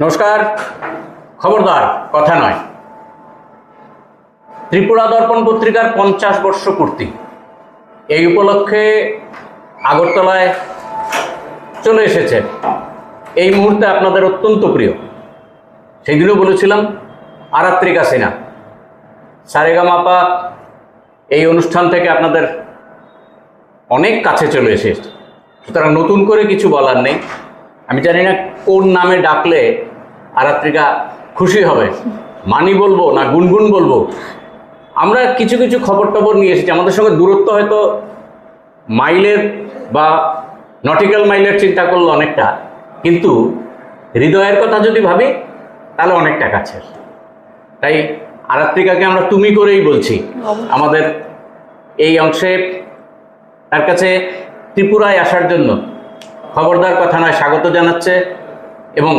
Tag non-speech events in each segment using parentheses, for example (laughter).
নমস্কার। খবরদার, কথা নয়। ত্রিপুরা দর্পণ পত্রিকার পঞ্চাশ বর্ষ পূর্তি। এই উপলক্ষে আগরতলায় চলে এসেছে। এই মুহূর্তে আপনাদের অত্যন্ত প্রিয়। দিনও বলেছিলাম, আরাত্রিকা সিনা সারেগামাপা এই অনুষ্ঠান থেকে আপনাদের অনেক কাছে চলে এসেছে। সুতরাং নতুন করে কিছু বলার নেই। আমি জানি না কোন নামে ডাকলে আরাত্রিকা খুশি হবে? মানি বলব না গুনগুন বলব? আমরা কিছু কিছু খবর টবর নিয়ে এসেছি। আমাদের সঙ্গে দূরত্ব হয়তো মাইলের বা নটিক্যাল মাইলের চিন্তা করল অনেকটা। কিন্তু হৃদয়ের কথা যদি ভাবি তাহলে অনেকটা কাছের। তাই আরাত্রিকাকে আমরা তুমি করেই বলছি। আমাদের এই অংশে তার কাছে ত্রিপুরায় আসার জন্য খবরদার কথা নয় স্বাগত জানাচ্ছে। এবং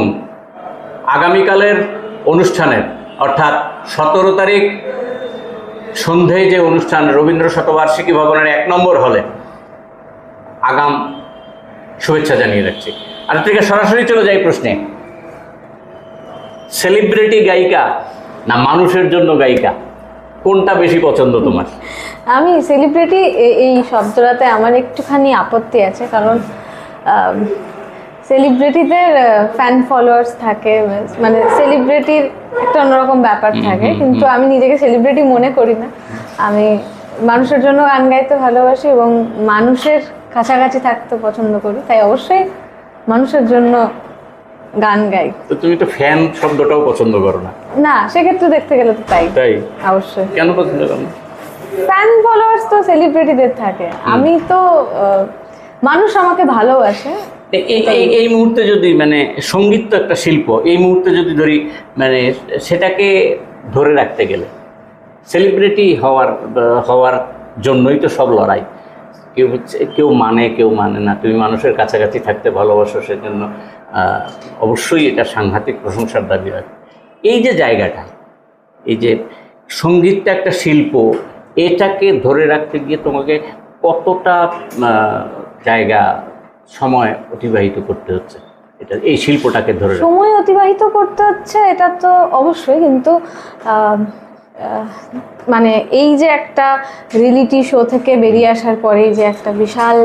আগামীকালের অনুষ্ঠানের, অর্থাৎ সতেরো তারিখ সন্ধ্যায় যে অনুষ্ঠান রবীন্দ্র শতবার্ষিকী ভবনের এক নম্বর হলে, আগাম শুভেচ্ছা জানিয়ে রাখছি। আর থেকে সরাসরি চলে যাই প্রশ্নে। সেলিব্রিটি গায়িকা না মানুষের জন্য গায়িকা, কোনটা বেশি পছন্দ তোমার? আমি সেলিব্রিটি এই শব্দটাতে আমার একটুখানি আপত্তি আছে, কারণ সেলিব্রিটিদের ফ্যান ফলোয়ার্স থাকে মানে সেলিব্রিটির একটা অন্যরকম ব্যাপার থাকে কিন্তু আমি নিজেকে সেলিব্রিটি মনে করি না। আমি মানুষের জন্য গান গাইতে ভালোবাসি এবং মানুষের কাছাকাছি থাকতে পছন্দ করি তাই অবশ্যই মানুষের জন্য গান গাই। তো তুমি তো ফ্যান শব্দটাও পছন্দ করো না? না সেক্ষেত্রে দেখতে গেলে তো তাই। তাই? অবশ্যই। কেন পছন্দ করো না? ফ্যান ফলোয়ার্স তো সেলিব্রিটিদের থাকে। আমি তো মানুষ আমাকে ভালোবাসে এই এই- এই মুহূর্তে যদি মানে সংগীত তো একটা শিল্প এই মুহূর্তে যদি ধরি মানে সেটাকে ধরে রাখতে গেলে সেলিব্রিটি হওয়ার হওয়ার জন্যই তো সব লড়াই। কেউ হচ্ছে কেউ মানে কেউ মানে না। তুমি মানুষের কাছাকাছি থাকতে ভালোবাসো সেজন্য অবশ্যই এটা সাংঘাতিক প্রশংসার দাবি হয়। এই যে জায়গাটা এই যে সঙ্গীতটা একটা শিল্প এটাকে ধরে রাখতে গিয়ে তোমাকে কতটা জায়গা সময় অতিবাহিত করতে হচ্ছে। এটা এই শিল্পটাকে ধরে সময় অতিবাহিত করতে হচ্ছে এটা তো অবশ্যই কিন্তু মানে এই যে একটা রিয়েলিটি শো থেকে বেরিয়ে আসার পরে যে একটা বিশাল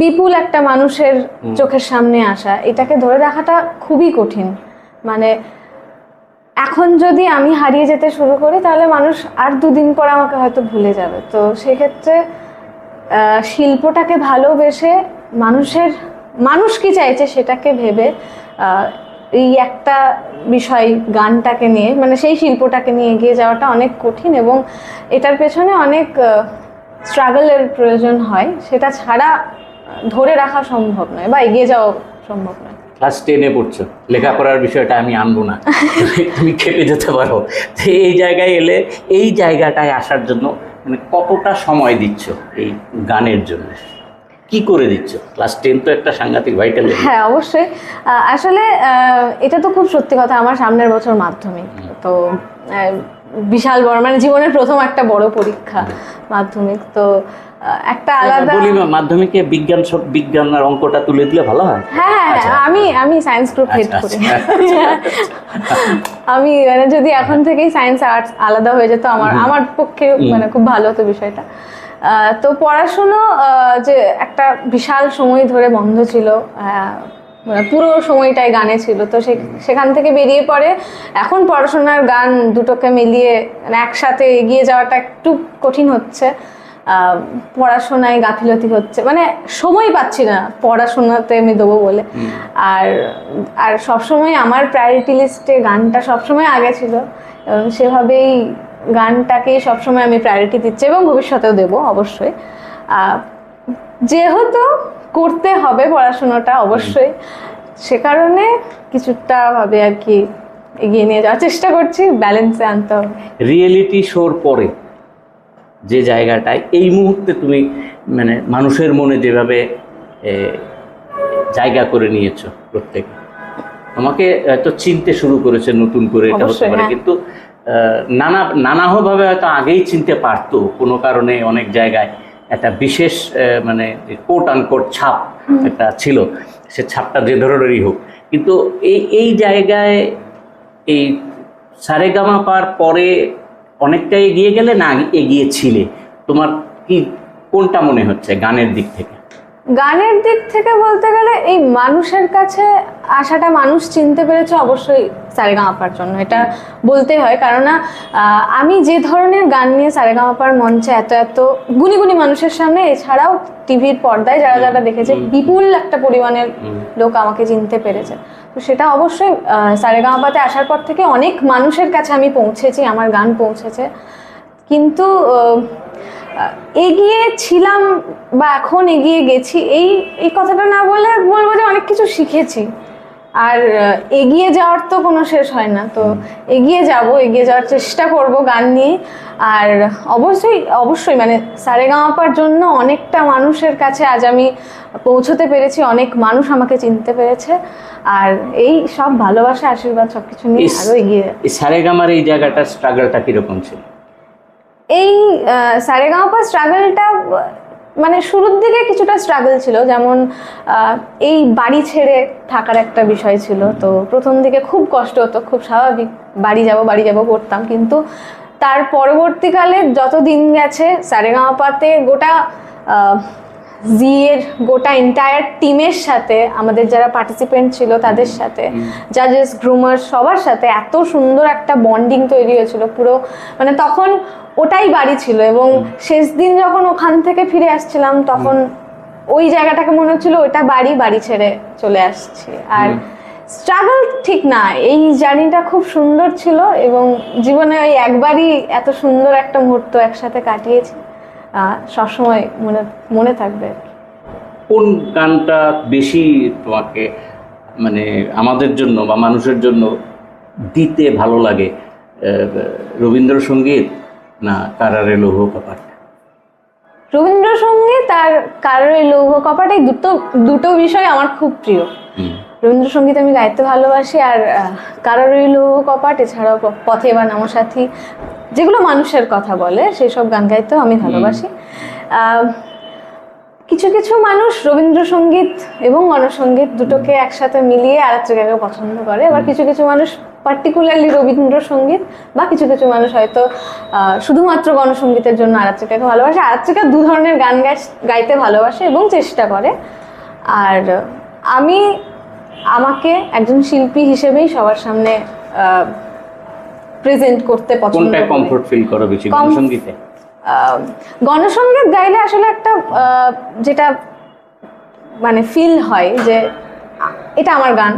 বিপুল একটা মানুষের চোখের সামনে আসা এটাকে ধরে রাখাটা খুবই কঠিন। মানে এখন যদি আমি হারিয়ে যেতে শুরু করি তাহলে মানুষ আর দুদিন পর আমাকে হয়তো ভুলে যাবে। তো সেক্ষেত্রে শিল্পটাকে ভালোবেসে মানুষের মানুষ কি চাইছে সেটাকে ভেবে এই একটা বিষয় গানটাকে নিয়ে মানে সেই শিল্পটাকে নিয়ে এগিয়ে যাওয়াটা অনেক কঠিন এবং এটার পেছনে অনেক স্ট্রাগলের প্রয়োজন হয়। সেটা ছাড়া ধরে রাখা সম্ভব নয় বা এগিয়ে যাওয়া সম্ভব নয়। ক্লাস টেনে পড়ছো। লেখাপড়ার বিষয়টা আমি আনব না। (laughs) তুমি- খেপে যেতে পারো। এই জায়গায় এলে এই জায়গাটায় আসার জন্য মানে কতটা সময় দিচ্ছ এই গানের জন্য? কি করে দিচ্ছ? ক্লাস টেন তো একটা সাংঘাতিক ভাইটাল হ্যাঁ অবশ্যই। আসলে এটা তো খুব সত্যি কথা আমার সামনের বছর মাধ্যমিক। তো বিশাল বড় মানে জীবনের প্রথম একটা বড় পরীক্ষা মাধ্যমিক। তো একটা আলাদা বলি মাধ্যমিকে বিজ্ঞান সব বিজ্ঞান আর অঙ্কটা তুলে দিলে ভালো হয়? হ্যাঁ হ্যাঁ আচ্ছা। আমি আমি সায়েন্স গ্রুপ হেড করি। আচ্ছা, (laughs) আমি মানে যদি এখন থেকেই সায়েন্স আর্টস আলাদা হয়ে যেত আমার আমার পক্ষে মানে খুব ভালো হতো বিষয়টা। তো পড়াশুনো যে একটা বিশাল সময় ধরে বন্ধ ছিল মানে পুরো সময়টাই গানে ছিল তো সে- সেখান থেকে বেরিয়ে পড়ে। এখন পড়াশোনার গান দুটোকে মিলিয়ে মানে একসাথে এগিয়ে যাওয়াটা একটু কঠিন হচ্ছে। পড়াশোনায় গাফিলতি হচ্ছে। মানে সময় পাচ্ছি না পড়াশোনাতে আমি দেবো বলে। আর আর সবসময় আমার প্রায়োরিটি লিস্টে গানটা সবসময় আগে ছিল। এবং সেভাবেই গানটাকেই সবসময় আমি প্রায়োরিটি দিচ্ছি এবং ভবিষ্যতেও দেবো অবশ্যই। যেহেতু করতে হবে পড়াশোনাটা অবশ্যই সে কারণে কিছুটা ভাবে আর কি এগিয়ে নিয়ে যাওয়ার চেষ্টা করছি ব্যালেন্সে আনতে হবে। রিয়েলিটি শোর পরে। যে জায়গাটায় এই মুহূর্তে তুমি মানে মানুষের মনে যেভাবে জায়গা করে নিয়েছো প্রত্যেক। তোমাকে হয়তো চিনতে শুরু করেছে নতুন করে এটা হতে পারে হ্যাঁ। কিন্তু নানা নানাভাবে হয়তো আগেই চিনতে পারতো কোনো কারণে অনেক জায়গায় একটা বিশেষ মানে কোট আনকোট ছাপ একটা ছিল সে ছাপটা যে ধরনেরই হোক। কিন্তু এই এই জায়গায় এই সারেগামা পার পরে অনেকটা এগিয়ে গেলে না এগিয়ে ছিলে তোমার কি কোনটা মনে হচ্ছে গানের দিক থেকে? গানের দিক থেকে বলতে গেলে এই মানুষের কাছে আসাটা মানুষ চিনতে পেরেছে অবশ্যই সারেগামাপার জন্য। এটা বলতেই হয়। কেননা আমি যে ধরনের গান নিয়ে সারেগামাপার মঞ্চে এত এত গুণী গুণী মানুষের সামনে এছাড়াও টিভির পর্দায় যারা যারা দেখেছে বিপুল একটা পরিমাণের লোক আমাকে চিনতে পেরেছে। তো সেটা অবশ্যই সারেগামাপাতে আসার পর থেকে অনেক মানুষের কাছে আমি পৌঁছেছি, আমার গান পৌঁছেছে। কিন্তু এগিয়ে ছিলাম বা এখন এগিয়ে গেছি, এই এই কথাটা না বলে বলব যে অনেক কিছু শিখেছি। আর এগিয়ে যাওয়ার তো কোনো শেষ হয় না। তো এগিয়ে যাব এগিয়ে যাওয়ার চেষ্টা করব গান নিয়ে। আর অবশ্যই অবশ্যই মানে সারেগামাপার জন্য অনেকটা মানুষের কাছে আজ আমি পৌঁছতে পেরেছি অনেক মানুষ আমাকে চিনতে পেরেছে। আর এই সব ভালোবাসা আশীর্বাদ সব কিছু নিয়ে। আরও এগিয়ে সারেগামার এই জায়গাটার স্ট্রাগলটা কীরকম ছিল? এই সারেগামাপা স্ট্রাগলটা মানে শুরুর দিকে কিছুটা স্ট্রাগল ছিল, যেমন এই বাড়ি ছেড়ে থাকার একটা বিষয় ছিল। তো প্রথম দিকে খুব কষ্ট হতো, খুব স্বাভাবিক, বাড়ি যাব বাড়ি যাব করতাম। কিন্তু তার পরবর্তীকালে যত দিন গেছে সারেগাঁপাতে গোটা আহ, জিয়ের গোটা এন্টায়ার টিমের সাথে আমাদের যারা পার্টিসিপেন্ট ছিল তাদের সাথে জাজেস গ্রুমার সবার সাথে এত সুন্দর একটা বন্ডিং তৈরি হয়েছিল পুরো মানে তখন ওটাই বাড়ি ছিল এবং শেষ দিন যখন ওখান থেকে ফিরে আসছিলাম তখন ওই জায়গাটাকে মনে হচ্ছিল ওটা বাড়ি বাড়ি ছেড়ে চলে আসছি। আর স্ট্রাগল ঠিক না এই জার্নিটা খুব সুন্দর ছিল এবং জীবনে ওই একবারই এত সুন্দর একটা মুহূর্ত একসাথে কাটিয়েছি। সবসময় মনে মনে থাকবে। কোন গানটা বেশি তোমাকে মানে আমাদের জন্য বা মানুষের জন্য দিতে ভালো লাগে? রবীন্দ্রসঙ্গীত না কারারে লৌহ কপাট? রবীন্দ্রসঙ্গীত আর কারোর লৌহ কপাট এই দুটো দুটো বিষয় আমার খুব প্রিয়। রবীন্দ্রসঙ্গীত আমি গাইতে ভালোবাসি আর কারোর লৌহ কপাট এছাড়াও পথে বা নমসাথী যেগুলো মানুষের কথা বলে সেই সব গান গাইতেও আমি ভালোবাসি। কিছু কিছু মানুষ রবীন্দ্রসঙ্গীত এবং গণসঙ্গীত দুটোকে একসাথে মিলিয়ে আরেকটাকে পছন্দ করে। আবার কিছু কিছু মানুষ পার্টিকুলারলি রবীন্দ্রসঙ্গীত বা কিছু কিছু মানুষ হয়তো শুধুমাত্র গণসঙ্গীতের জন্য আরাত্রিকাকে ভালোবাসে আরাত্রিকা দু ধরনের গান গাই- গাইতে ভালোবাসে এবং চেষ্টা করে। আর আমি আমাকে একজন শিল্পী হিসেবেই সবার সামনে প্রেজেন্ট করতে পছন্দ করি। কমফোর্ট ফিল করো বেশি আহ, গণসঙ্গীত গাইলে আসলে একটা যেটা মানে ফিল হয় যে এটা আমার গান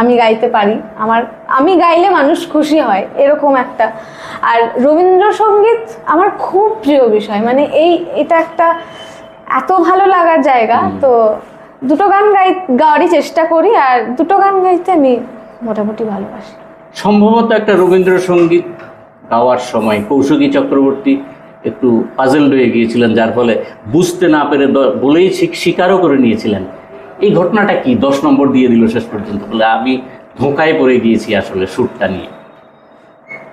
আমি গাইতে পারি। আমার আমি গাইলে মানুষ খুশি হয় এরকম একটা। আর রবীন্দ্রসঙ্গীত আমার খুব প্রিয় বিষয়। মানে এই এটা একটা এত ভালো লাগার জায়গা তো দুটো গান গাই গাওয়ারই চেষ্টা করি আর দুটো গান গাইতে আমি মোটামুটি ভালোবাসি। সম্ভবত একটা রবীন্দ্রসঙ্গীত গাওয়ার সময় কৌশিকী চক্রবর্তী একটু পাজেল হয়ে গিয়েছিলেন যার ফলে বুঝতে না পেরে বলেই স্বী- স্বীকারও করে নিয়েছিলেন। এই ঘটনাটা কি? দশ নম্বর দিয়ে দিল শেষ পর্যন্ত। বলে আমি ধোঁকায় পড়ে গিয়েছি আসলে সুরটা নিয়ে।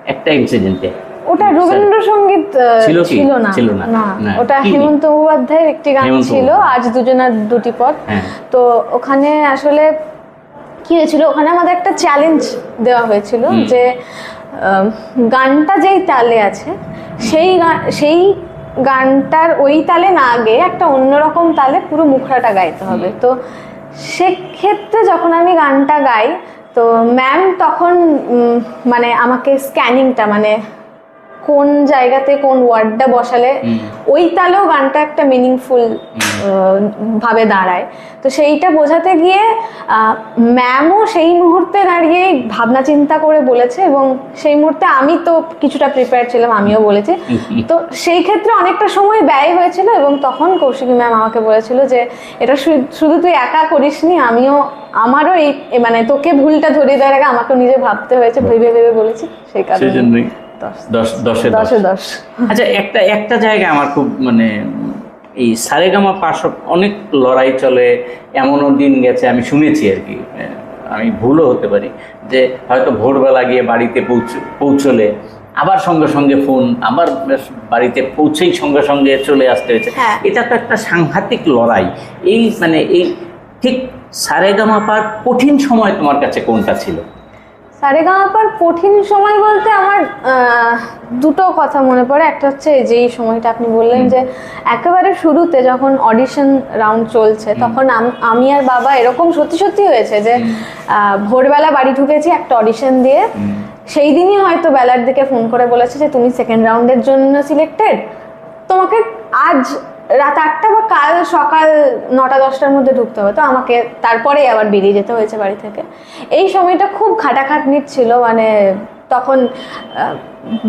একটা ইনসিডেন্টে ওটা রবীন্দ্রসঙ্গীত ছিল ছিল না। ছিল না। ওটা? হেমন্ত মুখোপাধ্যায়ের একটি গান ছিল আজ দুজনার দুটি পথ। হ্যাঁ। তো ওখানে আসলে কি হয়েছিল? ওখানে আমাদের একটা চ্যালেঞ্জ দেওয়া হয়েছিল যে গানটা যেই তালে আছে সেই গান সেই গানটার ওই তালে না গেয়ে একটা অন্যরকম তালে পুরো মুখড়াটা গাইতে হবে। তো সেক্ষেত্রে যখন আমি গানটা গাই তো ম্যাম তখন মানে আমাকে স্ক্যানিংটা মানে কোন জায়গাতে কোন ওয়ার্ডটা বসালে ওই তালেও গানটা একটা মিনিংফুল ভাবে দাঁড়ায়। তো সেইটা বোঝাতে গিয়ে ম্যামও সেই মুহূর্তে দাঁড়িয়ে ভাবনা চিন্তা করে বলেছে এবং সেই মুহূর্তে আমি তো কিছুটা প্রিপেয়ার ছিলাম আমিও বলেছি। তো সেই ক্ষেত্রে অনেকটা সময় ব্যয় হয়েছিল এবং তখন কৌশিকী ম্যাম আমাকে বলেছিল যে এটা শুধু তুই একা করিসনি আমিও আমারও এই মানে তোকে ভুলটা ধরিয়ে দেওয়ার আগে আমাকেও নিজে ভাবতে হয়েছে ভেবে ভেবে বলেছি সেই কারণে দশ। দশ দশে আচ্ছা একটা একটা জায়গায় আমার খুব মানে এই সারেগামা পাশ অনেক লড়াই চলে এমনও দিন গেছে আমি শুনেছি আর কি। আমি ভুলও হতে পারি যে হয়তো ভোরবেলা গিয়ে বাড়িতে পৌঁছ পৌঁছলে আবার সঙ্গে সঙ্গে ফোন আবার বাড়িতে পৌঁছেই সঙ্গে সঙ্গে চলে আসতে হয়েছে। হ্যাঁ। এটা তো একটা সাংঘাতিক লড়াই। এই মানে এই ঠিক সারেগামাপার কঠিন সময় তোমার কাছে কোনটা ছিল? সারেগামাপার কঠিন সময় বলতে আমার দুটো কথা মনে পড়ে। একটা হচ্ছে যেই সময়টা আপনি বললেন যে একেবারে শুরুতে যখন অডিশন রাউন্ড চলছে তখন আমি আর বাবা এরকম সত্যি সত্যি হয়েছে যে ভোরবেলা বাড়ি ঢুকেছি একটা অডিশন দিয়ে। সেই দিনই হয়তো বেলার দিকে ফোন করে বলেছে যে তুমি সেকেন্ড রাউন্ডের জন্য সিলেক্টেড তোমাকে আজ রাত আটটা বা কাল সকাল নটা দশটার মধ্যে ঢুকতে হবে তো আমাকে তারপরেই আবার বেরিয়ে যেতে হয়েছে বাড়ি থেকে। এই সময়টা খুব খাটাখাটনির ছিল মানে তখন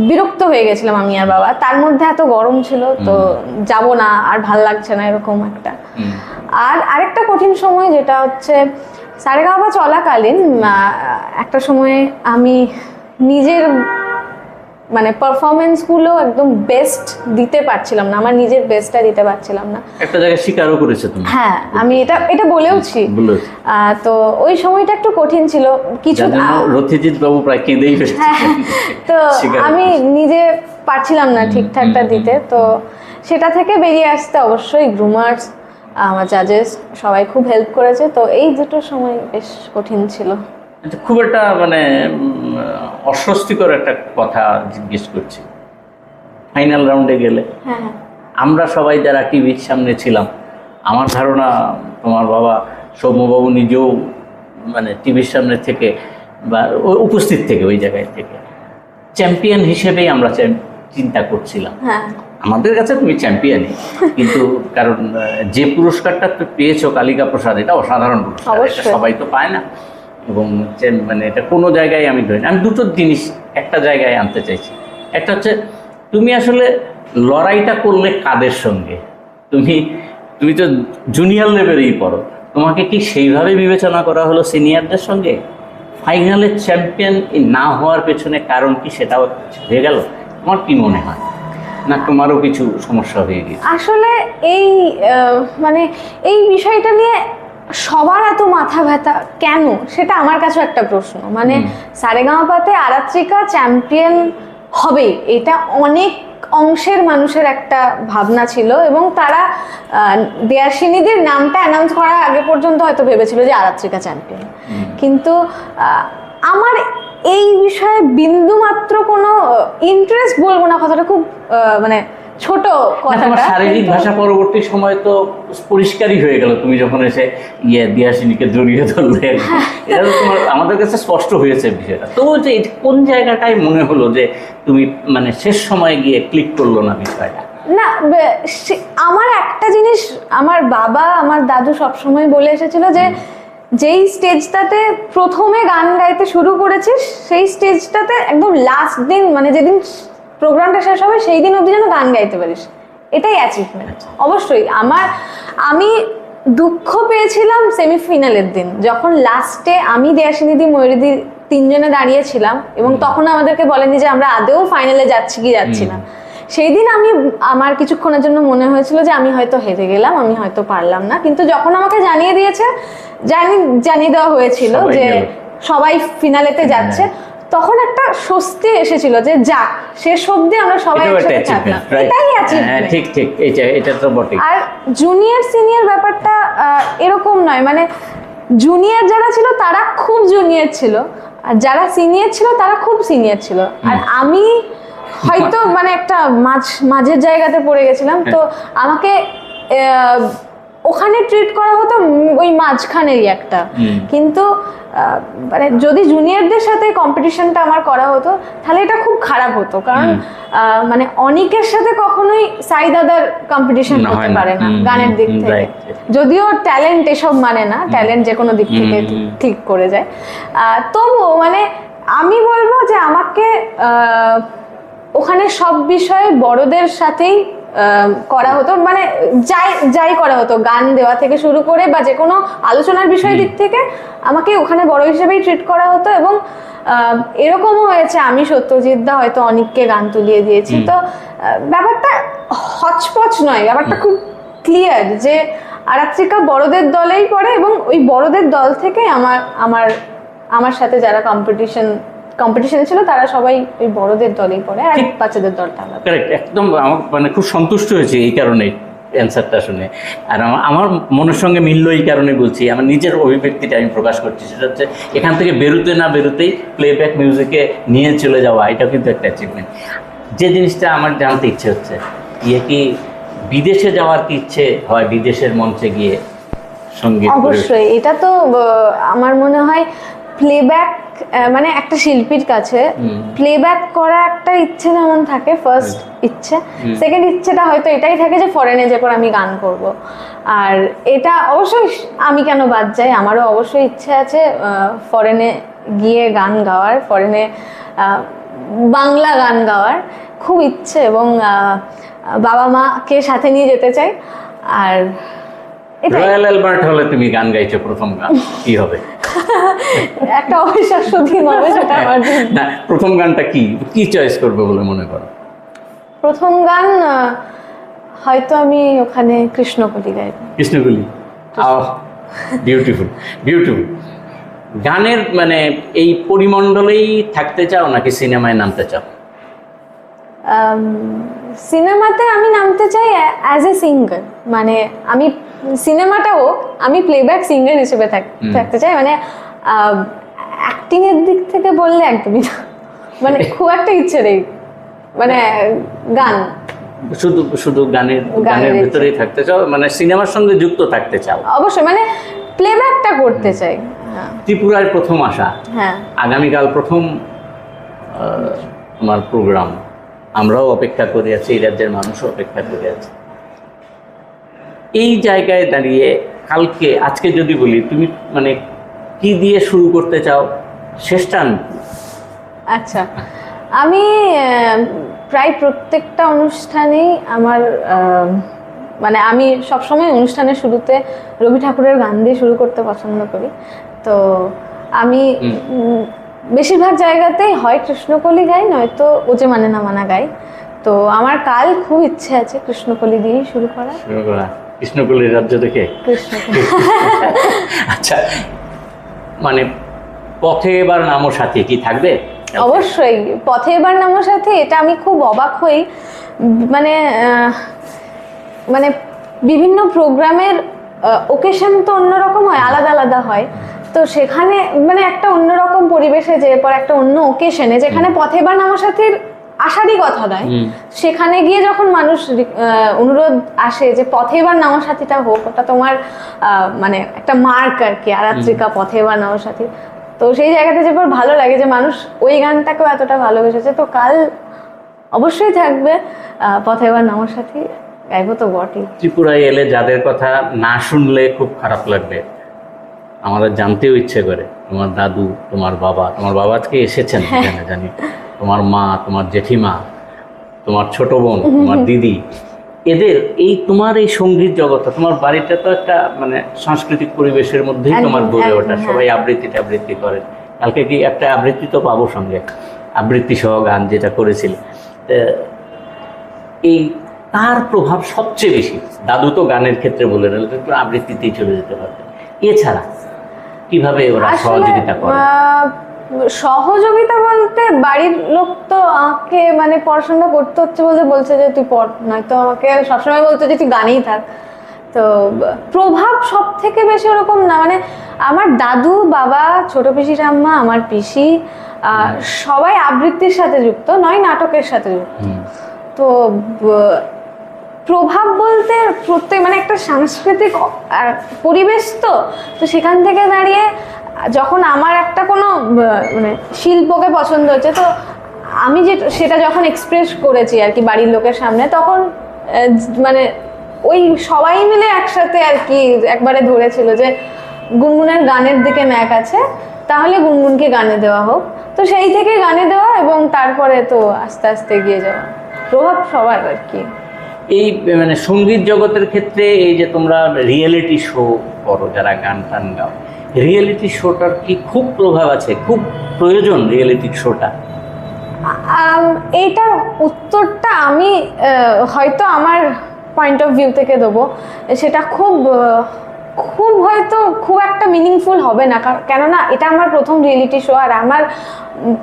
বিরক্ত হয়ে গেছিলাম আমি আর বাবা। তার মধ্যে এত গরম ছিল তো যাব না আর ভালো লাগছে না এরকম একটা। আর আরেকটা কঠিন সময় যেটা হচ্ছে সারেগাবা চলাকালীন একটা সময়ে আমি নিজের মানে পারফরমেন্সগুলো একদম বেস্ট দিতে পারছিলাম না আমার নিজের বেস্টটা দিতে পারছিলাম না। একটা জায়গায় স্বীকারও করেছে তুমি। হ্যাঁ আমি এটা এটা বলেওছি। তো ওই সময়টা একটু কঠিন ছিল কিছু রথিজিৎ বাবু প্রায় কেঁদেই ফেলছে। হ্যাঁ, তো (laughs) আমি নিজে পারছিলাম না ঠিকঠাকটা দিতে তো সেটা থেকে বেরিয়ে আসতে অবশ্যই গ্রুমার্স আমার জাজেস সবাই খুব হেল্প করেছে তো এই দুটো সময় বেশ কঠিন ছিল। খুব একটা মানে অস্বস্তিকর একটা কথা জিজ্ঞেস করছি। ফাইনাল রাউন্ডে গেলে হ্যাঁ হ্যাঁ। আমরা সবাই যারা টিভির সামনে ছিলাম আমার ধারণা তোমার বাবা সৌম্যবাবু নিজেও মানে টিভির সামনে থেকে বা উপস্থিত থেকে ওই জায়গায় থেকে চ্যাম্পিয়ন হিসেবেই আমরা চিন্তা করছিলাম। হ্যাঁ। আমাদের কাছে তুমি চ্যাম্পিয়নই কিন্তু কারণ যে পুরস্কারটা তুমি পেয়েছ কালিকা প্রসাদ এটা অসাধারণ পুরস্কার এটা। সবাই তো পায় না। এবং হচ্ছে মানে এটা কোনো জায়গায় আমি ধরি। আমি দুটো জিনিস একটা জায়গায় আনতে চাইছি। একটা হচ্ছে, তুমি আসলে লড়াইটা করলে কাদের সঙ্গে? তুমি তুমি তো জুনিয়র লেভেলেই পড়ো। তোমাকে কি সেইভাবে বিবেচনা করা হলো সিনিয়রদের সঙ্গে? ফাইনালে চ্যাম্পিয়ন না হওয়ার পেছনে কারণ কি সেটাও হয়ে গেল? তোমার কি মনে হয়? না তোমারও কিছু সমস্যা হয়ে গেছে আসলে এই মানে এই বিষয়টা নিয়ে সবার এত মাথা ব্যথা কেন? সেটা আমার কাছে একটা প্রশ্ন। মানে সারেগামাপাতে আরাত্রিকা চ্যাম্পিয়ন হবে এটা অনেক অংশের মানুষের একটা ভাবনা ছিল এবং তারা আহ, দেয়াসিনীদের নামটা অ্যানাউন্স করার আগে পর্যন্ত হয়তো ভেবেছিল যে আরাত্রিকা চ্যাম্পিয়ন। কিন্তু আমার এই বিষয়ে বিন্দু মাত্র কোনো ইন্টারেস্ট বলব না কথাটা খুব মানে ছোট কথাটা শারীরিক ভাষা পরবর্তী সময় তো পরিষ্কারই হয়ে গেল। তুমি যখন এসে ইয়ে দিয়াসিনীকে জড়িয়ে ধরলে এটা তো তোমার আমাদের কাছে স্পষ্ট হয়েছে বিষয়টা। তো যে কোন জায়গাটাই মনে হলো যে তুমি মানে শেষ সময়ে গিয়ে ক্লিক করল না বিষয়টা? না আমার একটা জিনিস আমার বাবা আমার দাদু সবসময় বলে এসেছিল যে যেই স্টেজটাতে প্রথমে গান গাইতে শুরু করেছিস সেই স্টেজটাতে একদম লাস্ট দিন মানে যেদিন প্রোগ্রামটা শেষ হবে সেই দিন অবধি যেন গান গাইতে পারিস। এটাই অ্যাচিভমেন্ট অবশ্যই আমার আমি দুঃখ পেয়েছিলাম সেমিফাইনালের দিন যখন লাস্টে আমি দেয়াসিনীদি ময়ূরীদি তিনজনে দাঁড়িয়েছিলাম এবং তখন আমাদেরকে বলেনি যে আমরা আদেও ফাইনালে যাচ্ছি কি যাচ্ছি না। সেই দিন আমি আমার কিছুক্ষণের জন্য মনে হয়েছিল যে আমি হয়তো হেরে গেলাম আমি হয়তো পারলাম না। কিন্তু যখন আমাকে জানিয়ে দিয়েছে জানি জানিয়ে দেওয়া হয়েছিল যে সবাই ফিনালেতে যাচ্ছে। তখন একটা স্বস্তি এসেছিল যে যাক শেষ অবধি আমরা সবাই একসাথে থাকলাম। এটাই হ্যাঁ অ্যাচিভমেন্ট ঠিক ঠিক এটা এটা তো বটে আর জুনিয়র সিনিয়র ব্যাপারটা এরকম নয়। মানে জুনিয়র যারা ছিল তারা খুব জুনিয়র ছিল। আর যারা সিনিয়র ছিল তারা খুব সিনিয়র ছিল। আর আমি হয়তো মানে একটা মাঝ মাঝের জায়গাতে পড়ে গেছিলাম। তো আমাকে আহ, ওখানে ট্রিট করা হতো ওই মাঝখানেরই একটা। কিন্তু মানে যদি জুনিয়রদের সাথে কম্পিটিশনটা আমার করা হতো তাহলে এটা খুব খারাপ হতো। কারণ মানে অনেকের সাথে কখনোই সাই দাদার কম্পিটিশন হতে পারে না গানের দিক থেকে। যদিও ট্যালেন্ট এসব মানে না ট্যালেন্ট যে কোনো দিক থেকে। ঠিক করে যায়। তবুও মানে আমি বলব যে আমাকে ওখানে সব বিষয়ে বড়দের সাথেই করা হতো। মানে যাই যাই করা হতো। গান দেওয়া থেকে শুরু করে বা যে কোনো আলোচনার বিষয় দিক থেকে আমাকে ওখানে বড় হিসেবেই ট্রিট করা হতো এবং এরকমও হয়েছে। আমি সত্যজিৎ দা হয়তো অনেককে গান তুলিয়ে দিয়েছি। তো ব্যাপারটা হচপচ নয়। ব্যাপারটা খুব ক্লিয়ার যে আরাত্রিকা বড়দের দলেই পড়ে এবং ওই বড়দের দল থেকে আমার আমার আমার সাথে যারা কম্পিটিশন কম্পিটিশনে ছিল তারা সবাই ওই বড়দের দলেই পড়ে আর বাচ্চাদের দলটা আলাদা কারেক্ট একদম আমার মানে খুব সন্তুষ্ট হয়েছে এই কারণে অ্যান্সারটা শুনে। আর আমার- আমার মনের সঙ্গে মিলল এই কারণে বলছি আমার নিজের অভিব্যক্তিটা আমি প্রকাশ করছি। সেটা হচ্ছে এখান থেকে বেরোতে না বেরোতেই প্লেব্যাক মিউজিকে নিয়ে চলে যাওয়া এটাও কিন্তু একটা অ্যাচিভমেন্ট যে জিনিসটা আমার জানতে ইচ্ছে হচ্ছে ইয়ে কি বিদেশে যাওয়ার কি ইচ্ছে হয় বিদেশের মঞ্চে গিয়ে সংগীত অবশ্যই এটা তো আমার মনে হয় প্লেব্যাক মানে একটা শিল্পীর কাছে। প্লেব্যাক করা একটা ইচ্ছে যেমন থাকে ফার্স্ট ইচ্ছে সেকেন্ড ইচ্ছেটা হয়তো এটাই থাকে যে ফরেনে যে করে আমি গান করব। আর এটা অবশ্যই আমি কেন বাদ যাই? আমারও অবশ্যই ইচ্ছে আছে ফরেনে গিয়ে গান গাওয়ার ফরেনে বাংলা গান গাওয়ার। খুব ইচ্ছে এবং বাবা মাকে সাথে নিয়ে যেতে চাই। আর রয়্যাল অ্যালবার্ট হলে তুমি গান গাইছো প্রথম গান কি হবে? (laughs) (laughs) একটা অবিশ্বাস্য দিন হবে সেটা আমার না প্রথম গানটা কি? কি চয়েস করবে বলে মনে করো? প্রথম গান হয়তো আমি ওখানে কৃষ্ণকলি গাইব। আহ বিউটিফুল বিউটিফুল গানের মানে এই পরিমণ্ডলেই থাকতে চাও নাকি সিনেমায় নামতে চাও? সিনেমাতে আমি নামতে চাই অ্যাজ এ সিঙ্গার মানে আমি সিনেমাটাও আমি প্লেব্যাক সিঙ্গার হিসেবে থাক- থাকতে চাই মানে অ্যাক্টিং এর দিক থেকে বললে একদমই না। মানে খুব একটা ইচ্ছে নেই। মানে গান। শুধু শুধু গানের গানের ভিতরেই থাকতে চাও? মানে সিনেমার সঙ্গে যুক্ত থাকতে চাও? অবশ্যই মানে প্লেব্যাকটা করতে চাই। ত্রিপুরার প্রথম আশা হ্যাঁ। আগামীকাল প্রথম আমার প্রোগ্রাম আমরাও অপেক্ষা করে আছি এই রাজ্যের মানুষও অপেক্ষা করে আছে। এই জায়গায় দাঁড়িয়ে কালকে আজকে যদি বলি তুমি মানে কি দিয়ে শুরু করতে চাও? শেষটা আচ্ছা আমি প্রায় প্রত্যেকটা অনুষ্ঠানেই আমার মানে আমি সবসময় অনুষ্ঠানের শুরুতে রবি ঠাকুরের গান দিয়ে শুরু করতে পছন্দ করি। তো আমি বেশিরভাগ জায়গাতেই হয় কৃষ্ণকলি গাই নয়তো ও যে মানে না মানা গাই। তো আমার কাল খুব ইচ্ছে আছে কৃষ্ণকলি দিয়েই শুরু করা শুরু করা। কৃষ্ণকুলের রাজ্য দেখে (laughs) আচ্ছা মানে পথে এবার নামো সাথে কি থাকবে? অবশ্যই পথে এবার নামার সাথে এটা আমি খুব অবাক হই। মানে মানে বিভিন্ন প্রোগ্রামের ওকেশন তো অন্যরকম হয় আলাদা আলাদা হয়। তো সেখানে মানে একটা অন্যরকম পরিবেশে যে পর একটা অন্য ওকেশনে যেখানে পথে এবার নামার সাথীর আসারই কথা নয়। সেখানে গিয়ে যখন মানুষ অনুরোধ আসে যে পথে এবার নামার সাথীটা হোক ওটা তোমার মানে একটা মার্ক আর কি আরাত্রিকা পথে এবার নামার সাথী। তো সেই জায়গাতে যে পর ভালো লাগে যে মানুষ ওই গানটাকেও এতটা ভালোবেসেছে। তো কাল অবশ্যই থাকবে পথে এবার নামার সাথী গাইবো তো বটেই। ত্রিপুরায় এলে যাদের কথা না শুনলে খুব খারাপ লাগবে। আমাদের জানতেও ইচ্ছে করে তোমার দাদু তোমার বাবা তোমার বাবা আজকে এসেছেন জানি জানি? তোমার মা তোমার জেঠিমা তোমার ছোট বোন তোমার দিদি এদের এই তোমার এই সংগীত জগৎটা তোমার বাড়িটা তো একটা মানে সাংস্কৃতিক পরিবেশের মধ্যেই তোমার গড়ে ওঠা। হ্যাঁ। সবাই আবৃত্তি টাবৃত্তি করেন কালকে কি একটা আবৃত্তি তো পাবো সঙ্গে আবৃত্তি সহ গান যেটা করেছিল। এই তার প্রভাব সবচেয়ে বেশি। দাদু তো গানের ক্ষেত্রে বলে আবৃত্তিতেই চলে যেতে পারবে এছাড়া কীভাবে ওরা সহযোগিতা করে? সহযোগিতা বলতে বাড়ির লোক তো আমাকে মানে পড়াশোনা করতে হচ্ছে বলে বলছে যে তুই পড় নয়তো আমাকে সবসময় বলতো যে তুই গানেই থাক। তো প্রভাব সব থেকে বেশি ওরকম না মানে আমার দাদু বাবা ছোট পিসি ঠাম্মা আমার পিসি সবাই আবৃত্তির সাথে যুক্ত নয় নাটকের সাথে যুক্ত। তো প্রভাব বলতে প্রত্যেক মানে একটা সাংস্কৃতিক পরিবেশ তো তো সেখান থেকে দাঁড়িয়ে যখন আমার একটা কোনো মানে শিল্পকে পছন্দ হচ্ছে, তো আমি যে, সেটা যখন এক্সপ্রেস করেছি আর কি বাড়ির লোকের সামনে, তখন মানে ওই সবাই মিলে একসাথে আর কি একবারে ধরেছিল যে গুনগুনের গানের দিকে ন্যাক আছে, তাহলে গুনগুনকে গানে দেওয়া হোক। তো সেই থেকে গানে দেওয়া এবং তারপরে তো আস্তে আস্তে এগিয়ে যাওয়া। প্রভাব সবার আর কি। এই মানে সংগীত জগতের ক্ষেত্রে এই যে তোমরা রিয়েলিটি শো করো, যারা গান টান গাও রিয়েলিটি শোটার কি খুব প্রভাব আছে? খুব প্রয়োজন রিয়েলিটি শোটা এইটার উত্তরটা আমি হয়তো আমার পয়েন্ট অফ ভিউ থেকে দেবো। সেটা খুব খুব হয়তো খুব একটা মিনিংফুল হবে না, কার- কেননা এটা আমার প্রথম রিয়েলিটি শো আর আমার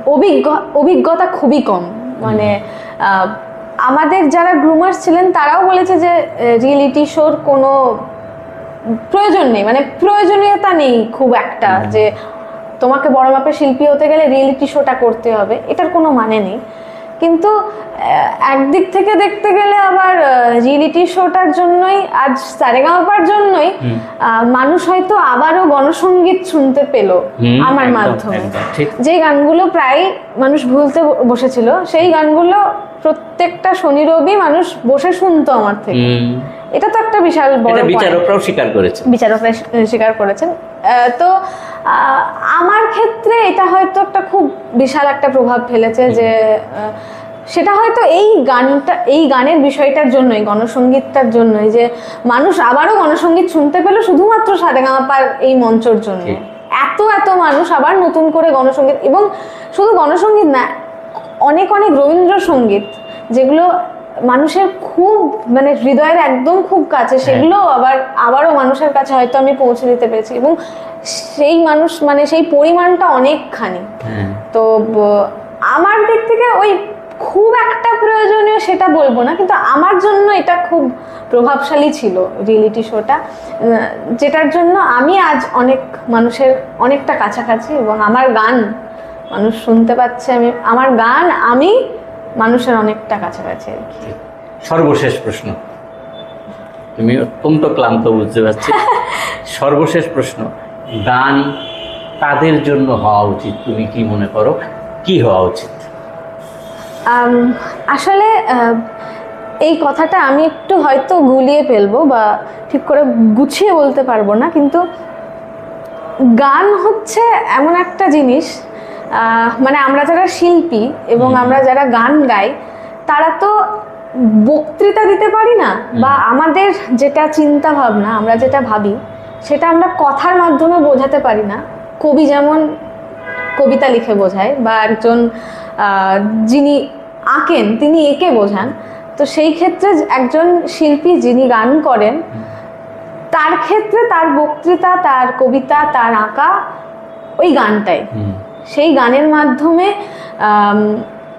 অভিজ্ঞ, অভিজ্ঞতা খুবই কম। মানে আমাদের যারা গ্রুমার্স ছিলেন তারাও বলেছে যে রিয়েলিটি শোর কোনো প্রয়োজন নেই। মানে প্রয়োজনীয়তা নেই খুব একটা যে তোমাকে বড় মাপের শিল্পী হতে গেলে রিয়েলিটি শোটা করতে হবে। এটার কোনো মানে নেই। কিন্তু একদিক থেকে দেখতে গেলে আবার রিয়েলিটি শোটার জন্যই আজ সারেগামাপার জন্যই মানুষ হয়তো আবারও গণসঙ্গীত শুনতে পেল আমার মাধ্যমে। যে গানগুলো প্রায় মানুষ ভুলতে বসেছিল সেই গানগুলো প্রত্যেকটা শনি রবি মানুষ বসে শুনতো আমার থেকে। এটা তো একটা বিশাল বড়। বিচারকরাও স্বীকার করেছে বিচারকরা স্বীকার করেছেন। তো আমার ক্ষেত্রে এটা হয়তো একটা খুব বিশাল একটা প্রভাব ফেলেছে যে সেটা হয়তো এই গানটা এই গানের বিষয়টার জন্যই গণসঙ্গীতটার জন্যই যে মানুষ আবারও গণসঙ্গীত শুনতে পেল শুধুমাত্র সারেগামাপার এই মঞ্চর জন্য। এত এত মানুষ আবার নতুন করে গণসঙ্গীত এবং শুধু গণসঙ্গীত না অনেক অনেক রবীন্দ্রসঙ্গীত যেগুলো মানুষের খুব মানে হৃদয়ের একদম খুব কাছে সেগুলো আবার আবারও মানুষের কাছে হয়তো আমি পৌঁছে দিতে পেরেছি এবং সেই মানুষ মানে সেই পরিমাণটা অনেকখানি। হ্যাঁ। তো আমার দিক থেকে ওই খুব একটা প্রয়োজনীয় সেটা বলব না কিন্তু আমার জন্য এটা খুব প্রভাবশালী ছিল রিয়েলিটি শোটা যেটার জন্য আমি আজ অনেক মানুষের অনেকটা কাছাকাছি এবং আমার গান মানুষ শুনতে পাচ্ছে আমি আমার গান আমি মানুষের অনেকটা কাছাকাছি আর কি। সর্বশেষ প্রশ্ন। তুমি অত্যন্ত ক্লান্ত বুঝতে পারছি। (laughs) সর্বশেষ প্রশ্ন গান তাদের জন্য হওয়া উচিত? তুমি কি মনে করো? কি হওয়া উচিত? আসলে এই কথাটা আমি একটু হয়তো গুলিয়ে ফেলব বা ঠিক করে গুছিয়ে বলতে পারব না কিন্তু গান হচ্ছে এমন একটা জিনিস মানে আমরা যারা শিল্পী এবং আমরা যারা গান গাই তারা তো বক্তৃতা দিতে পারি না বা আমাদের যেটা চিন্তা ভাবনা আমরা যেটা ভাবি সেটা আমরা কথার মাধ্যমে বোঝাতে পারি না। কবি যেমন কবিতা লিখে বোঝায় বা একজন যিনি আঁকেন তিনি এঁকে বোঝান। তো সেই ক্ষেত্রে একজন শিল্পী যিনি গান করেন তার ক্ষেত্রে তার বক্তৃতা তার কবিতা তার আঁকা ওই গানটাই। সেই গানের মাধ্যমে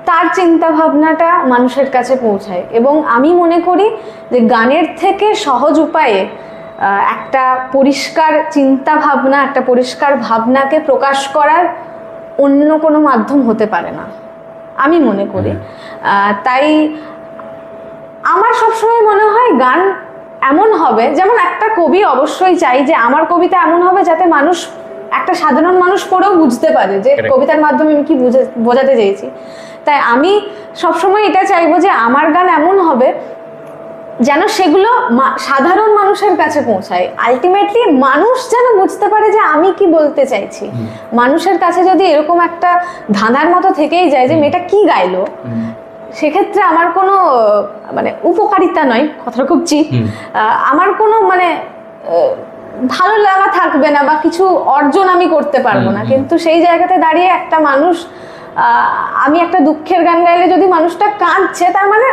তার চিন্তা ভাবনাটা মানুষের কাছে পৌঁছায়। এবং আমি মনে করি যে গানের থেকে সহজ উপায়ে একটা পরিষ্কার চিন্তা ভাবনা একটা পরিষ্কার ভাবনাকে প্রকাশ করার অন্য কোনো মাধ্যম হতে পারে না। আমি মনে করি। তাই আমার সবসময় মনে হয় গান এমন হবে যেমন একটা কবি অবশ্যই চাই যে আমার কবিতা এমন হবে যাতে মানুষ একটা সাধারণ মানুষ পড়েও বুঝতে পারে যে কবিতার মাধ্যমে আমি কি বুঝে বোঝাতে চেয়েছি। তাই আমি সবসময় এটা চাইব যে আমার গান এমন হবে যেন সেগুলো সাধারণ মানুষের কাছে পৌঁছায়। আলটিমেটলি মানুষ যেন বুঝতে পারে যে আমি কি বলতে চাইছি। মানুষের কাছে যদি এরকম একটা ধাঁধার মতো থেকেই যায় যে মেয়েটা কি গাইলো সেক্ষেত্রে আমার কোনো মানে উপকারিতা নয় কথাটা খুব। আমার কোনো মানে ভালো লাগা থাকবে না বা কিছু অর্জন আমি করতে পারব না। কিন্তু সেই জায়গাতে দাঁড়িয়ে একটা মানুষ আমি একটা দুঃখের গান গাইলে যদি মানুষটা কাঁদছে তার মানে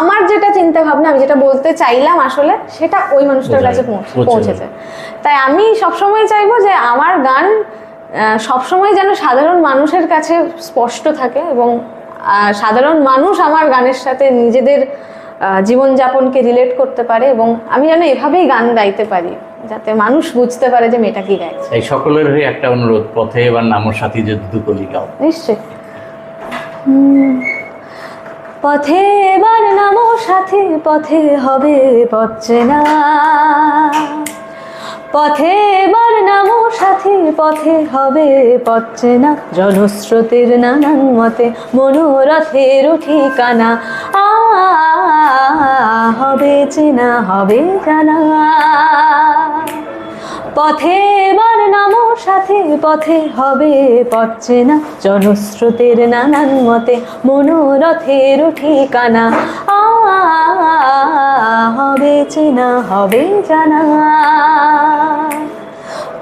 আমার যেটা চিন্তা ভাবনা আমি যেটা বলতে চাইলাম আসলে সেটা ওই মানুষটার কাছে পৌঁছেছে। তাই আমি সবসময় চাইব যে আমার গান সবসময় যেন সাধারণ মানুষের কাছে স্পষ্ট থাকে এবং সাধারণ মানুষ আমার গানের সাথে নিজেদের জীবনযাপনকে রিলেট করতে পারে এবং আমি যেন এভাবেই গান গাইতে পারি। যাতে মানুষ বুঝতে পারে যে মেয়েটা কি গাইছে। এই সকলের হয়ে একটা অনুরোধ পথে এবার নামর সাথী যদি দুকলি গাও নিশ্চয়। পথে এবার নামো সাথে পথে হবে পথ চেনা। পথে এবার নামো সাথে, পথে হবে পথ চেনা জনস্রোতের নানান মতে মনোরথের ঠিকানা। আ হবে চেনা, হবে জানা। পথে এবার নামো সাথে, পথে হবে পথ চেনা জনস্রোতের নানান মতে মনোরথের ঠিকানা। আ হবে, চেনা হবে, জানা।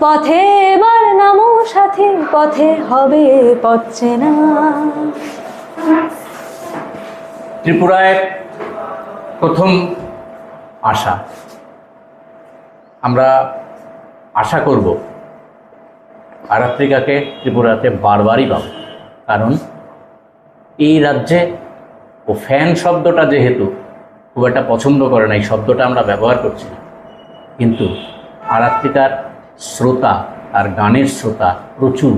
পথে এবার নামো সাথে, পথে হবে, পথ চেনা। ত্রিপুরায় প্রথম আশা। আমরা আশা করব, আরাত্রিকাকে ত্রিপুরাতে বারবারই পাব। কারণ এই রাজ্যে ও ফ্যান শব্দটা যেহেতু খুব একটা পছন্দ করে না, এই শব্দটা আমরা ব্যবহার করছি কিন্তু আরাত্রিকার শ্রোতা আর গানের শ্রোতা প্রচুর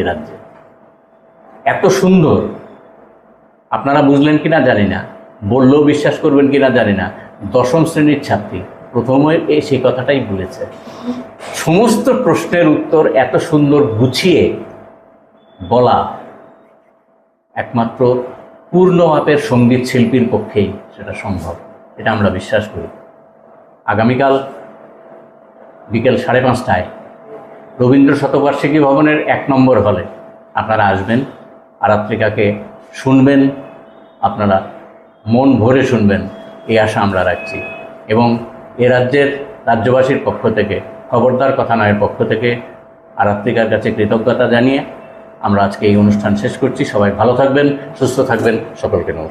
এ রাজ্যে। এত সুন্দর, আপনারা বুঝলেন কিনা জানি না, বললেও বিশ্বাস করবেন কিনা জানি না, দশম শ্রেণির ছাত্রী প্রথমে এ সেই কথাটাই বলেছে। সমস্ত প্রশ্নের উত্তর এত সুন্দর গুছিয়ে বলা একমাত্র পূর্ণ মাপের সংগীত শিল্পীর পক্ষেই সেটা সম্ভব, এটা আমরা বিশ্বাস করি। আগামীকাল বিকেল সাড়ে পাঁচটায় রবীন্দ্র শতবার্ষিকী ভবনের এক নম্বর হলে আপনারা আসবেন, আরাত্রিকাকে শুনবেন, আপনারা মন ভরে শুনবেন এই আশা আমরা রাখছি। এবং এ রাজ্যের রাজ্যবাসীর পক্ষ থেকে, খবরদার কথা নয়ের পক্ষ থেকে আরাত্রিকার কাছে কৃতজ্ঞতা জানিয়ে আমরা আজকে এই অনুষ্ঠান শেষ করছি। সবাই ভালো থাকবেন, সুস্থ থাকবেন, সকলকে নমস্কার।